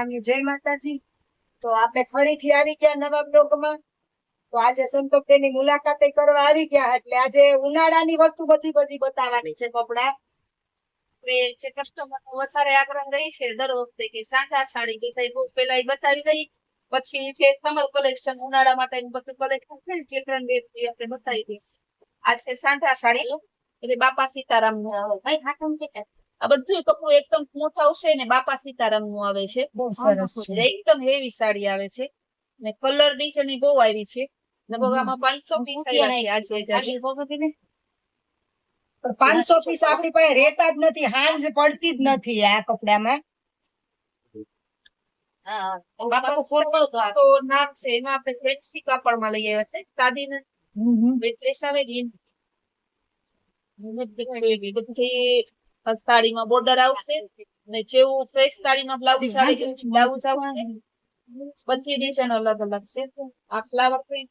સીતારામની જય માતાજી. તો આપણે ફરીથી આવી ગયા નવા બ્લોગમાં. તો આજે સંતોષની મુલાકાતે કરવા આવી ગયા એટલે આજે ઉનાળાની વસ્તુ બધી બધી બતાવવાની છે કપડા. કસ્ટમર નો વધારે આગ્રહ રહી છે, દર વખતે કે સાંધા સાડી જે થઈ બહુ પેલા બતાવી દઈ પછી જે સમર કલેક્શન ઉનાળા માટે બધું કલેક્શન છે ત્રણ બે આપણે બતાવી દઈશું. આ છે સાંધા સાડી. એટલે બાપા સીતારામનું ભાઈ, હાથમ કેટલા? આ બધું કપડું એકદમ સ્મૂથ આવશે ને બાપા સીતારામનું આવે છે. બહુ સરસ છે. એકદમ હેવી સાડી આવે છે. ને કલર ડિઝાઇન બહુ આવી છે. લગભગ પાંચસો પીસ થયા છે આજે પાંચસો પીસ આપણી પાસે રહેતા જ નથી હાંજ પડતી જ નથી આ કપડામાં. ફોટો તો નામ છે એમાં આપણે ફેન્સી કાપડમાં લઈ આવ્યા છે. સાદી ને વેચલેસ આવે ને બધી સાડીમાં બોર્ડર આવશે ને જેવું ફ્રેશ સાડીમાં બ્લાઉઝ આવે બ્લાઉઝ આવશે બધી ડિઝાઇન અલગ અલગ છે. આ ફ્લાવર પ્રિન્ટ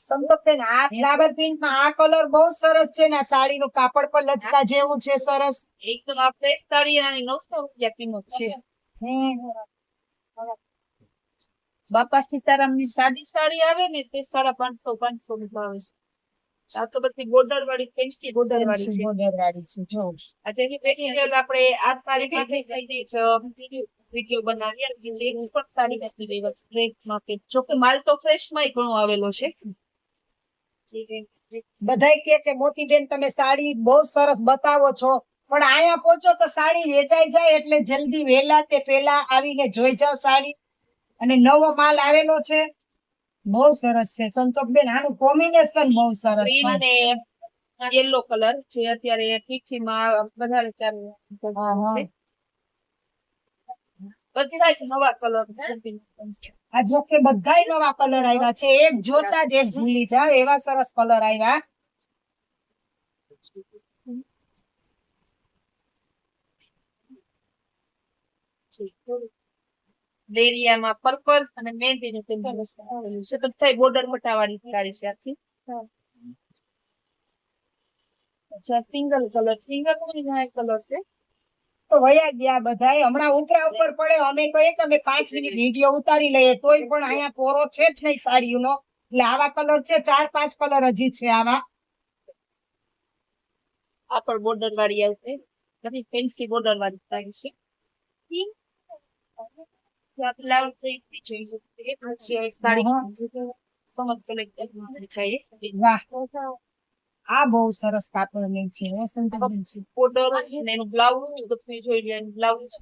સંતોષબેન આ ફ્લાવર પ્રિન્ટમાં આ કલર બહુ સરસ છે ને આ સાડીનું કાપડ પર લચકા જેવું છે સરસ. એકદમ આ ફ્રેશ સાડી નવસો રૂપિયા કિંમત છે. હમ બાપા સીતારામની સાદી સાડી આવે ને તે સાડા પાંચસો પાંચસો રૂપિયા આવે છે. આ તો બધી બોર્ડર વાળી ફેન્સી બોર્ડર વાળી છે. border વાળી છે જો. આજે એની સ્પેશિયલ આપણે આ સાડી માટે કઈ દે છે વીડિયો બનાવી અને જે એક પણ સાડી નથી લેવા ટ્રેકમાં કે જો કે માલ તો ફ્રેશમાં ઘણો આવેલો છે. બધાય કે કે મોટી બેન તમે સાડી બહુ સરસ બતાવો છો. પણ અહીંયા પહોંચો તો સાડી વેચાઈ જાય એટલે જલ્દી વેલા તે પેલા આવીને જોઈ જાવ સાડી. અને નવો માલ આવેલો છે. બહુ સરસ છે. સંતોકબેન આનું કોમ્બિનેશન બહુ સરસ છે. અને યેલો કલર જે અત્યારે ટીઠીમાં વધારે ચાલુ. છે. બધા જ નવા કલર આ જો કે બધાય નવા કલર આવ્યા છે. એક જોતા જ એક ભૂલી જાવ એવા સરસ કલર આવ્યા. ડેરિયામાં પર્પલ અને મહેંદી નું આવેલું છે. બધા બોર્ડર મટાવાળી સાડી છે આખી. અચ્છા સિંગલ કલર સિંગલ કલર છે. તો વયા ગયા બધાય હમણાં ઉપરા ઉપર પડે અમે કહીએ કે અમે પાંચ મિનિટ વીડિયો ઉતારી લઈએ તોય પણ અહીંયા પોરો છે જ નહીં સાડીઓનો. એટલે આવા કલર છે ચાર પાંચ કલર હજી છે આવા. આ પણ બોર્ડર વાળી આવશે. બધી ફેન્સી બોર્ડર વાળી સાડી છે આ બહુ સરસ કાપડની છે છે. બોર્ડર એનું બ્લાઉઝ તમે જોઈ લો એનું બ્લાઉઝ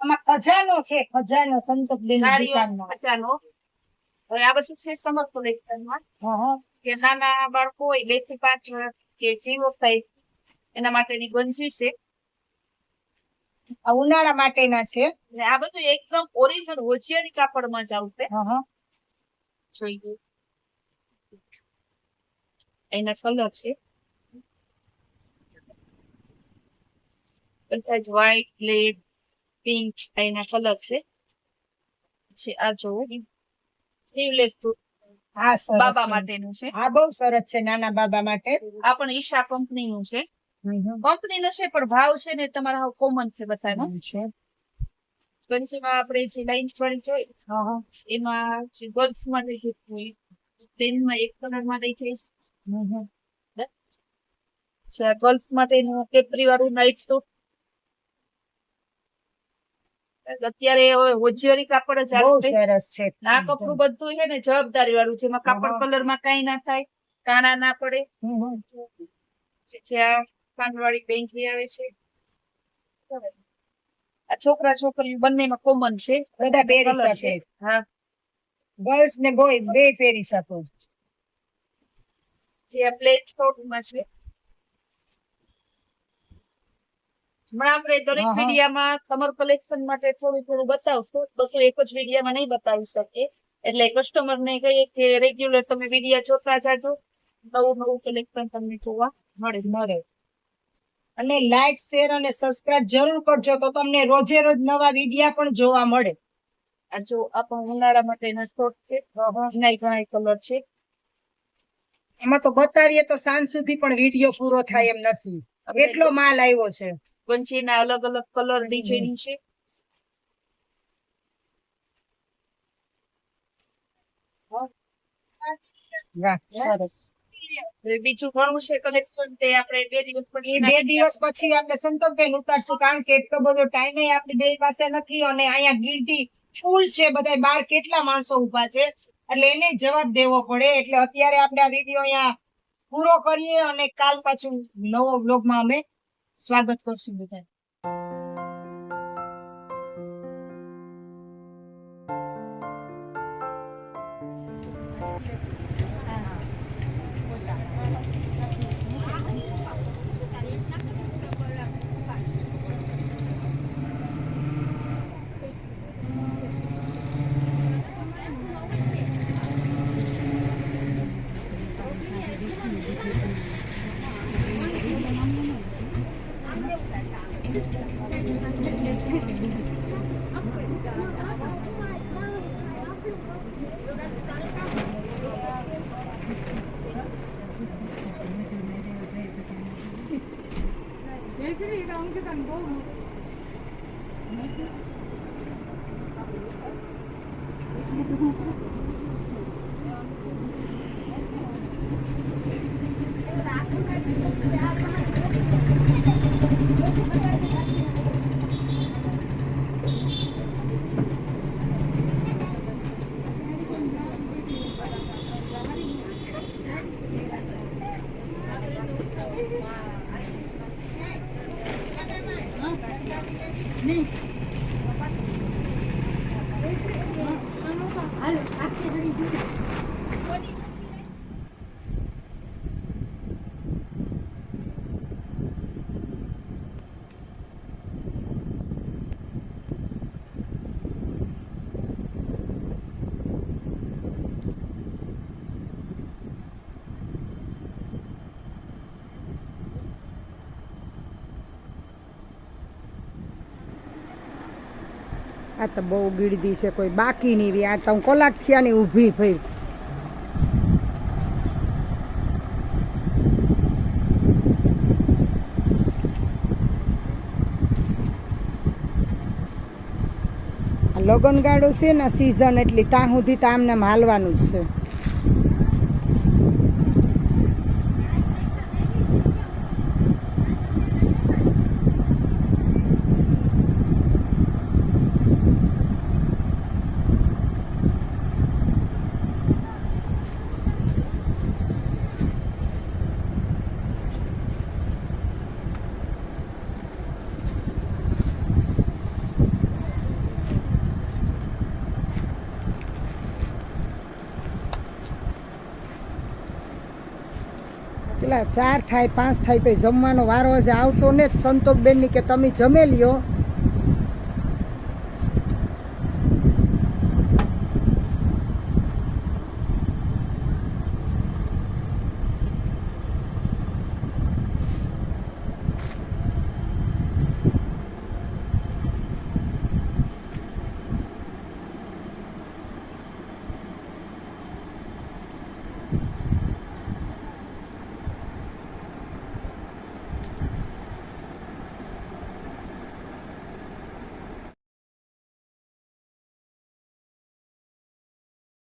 આમાં ખજાનો છે ખજાનો સંતોષબેન દુકાનનો પચાનો હવે આ બધું છે સમર કલેક્શનમાં હા, હા. કે નાના બાળકો હોય બેથી પાંચ કે જીવો થાય એના માટેની ગંજી છે. આ ઉનાળા માટેના છે. આ બધું એકદમ ઓરિજિનલ હોજિયાની કાપડમાં જ આવશે. જોઈએ. એના કલર છે. બધા જ વ્હાઈટ બ્લેડ પિંક એના કલર છે. આ જો સ્લીવલેસ આ બાબા માટેનું છે. આ બહુ સરસ છે નાના બાબા માટે. આ પણ ઈશા કંપની નું છે. હમ, હમ. કંપની નો છે પણ ભાવ છે ને તમારા કોમન છે બધાનો. છે. સ્પેન્સીમાં આપણે જે લાઈન વાળી જોઈએ હા, હા. એમાં જે ગર્લ્સ માટે જે હોય તેમાં એક કલર માટે હમ. ગર્લ્સ માટેનું કેપરી વાળું નાઇટ સૂટ અત્યારે હોજિયરી કાપડ જ સરસ છે. આ કપડું બધું છે ને જવાબદારી વાળું જેમાં કાપડ કલરમાં કઈ ના થાય કાણા ના પડે. જ્યાં બેંકી આવે છે. આ છોકરા છોકરી બંનેમાં કોમન છે. બધા પહેરી શકે. છે. હા. ગર્લ્સ ને બોય બે પહેરી શકો. જે આ પ્લેટમાં છે. હમણાં આપણે દરેક. વિડીયામાં સમર કલેક્શન માટે થોડું થોડું બતાવશું. બધું એક જ વિડીયામાં નહીં બતાવી શકીએ. એટલે કસ્ટમર ને કહીએ કે રેગ્યુલર તમે વિડીયા જોતા જાજો. નવું નવું કલેક્શન તમને જોવા મળે મળે. અને લાઈક શેર અને સબસ્ક્રાઇબ જરૂર કરજો તો તમને રોજે રોજ નવા વિડિયા પણ જોવા મળે. આ જો આ ઉનાળા માટેના શોર્ટ છે. ઘણા ઘણા કલર છે. એમાં તો બતાવીએ તો સાંજ સુધી પણ વીડિયો પૂરો થાય એમ નથી. એટલો માલ આવ્યો છે. ગંજીના અલગ અલગ કલર ડિઝાઇન છે. વાહ સરસ. હવે બીજું ઘણું છે કલેક્શન તે આપણે બે દિવસ પછી બે દિવસ પછી આપણે સંતોષબેન ઉતારશું કારણ કે એટલો બધો ટાઈમે આપણી બે પાસે નથી અને અહીંયા ગીરડી ફૂલ છે બધા બાર કેટલા માણસો ઊભા છે? એટલે એને જવાબ દેવો પડે. એટલે અત્યારે આપણે આ વીડિયો અહીંયા પૂરો કરીએ અને કાલ પાછું નવો બ્લોગમાં અમે સ્વાગત કરશું બધા 예술이 이런 게 담고 Thank. આ તો બહુ ગીરદી છે, કોઈ બાકી નહીં રહી. આ તો હું કલાક થયા ની ઊભી ભાઈ. લગન ગાડો છે ને સિઝન એટલી ત્યાં સુધી તો આમને માલવાનું જ છે. પેલા ચાર થાય, પાંચ થાય તો જમવાનો વારો હશે આવતો ને જ સંતોષબેનની કે તમે જમે લ્યો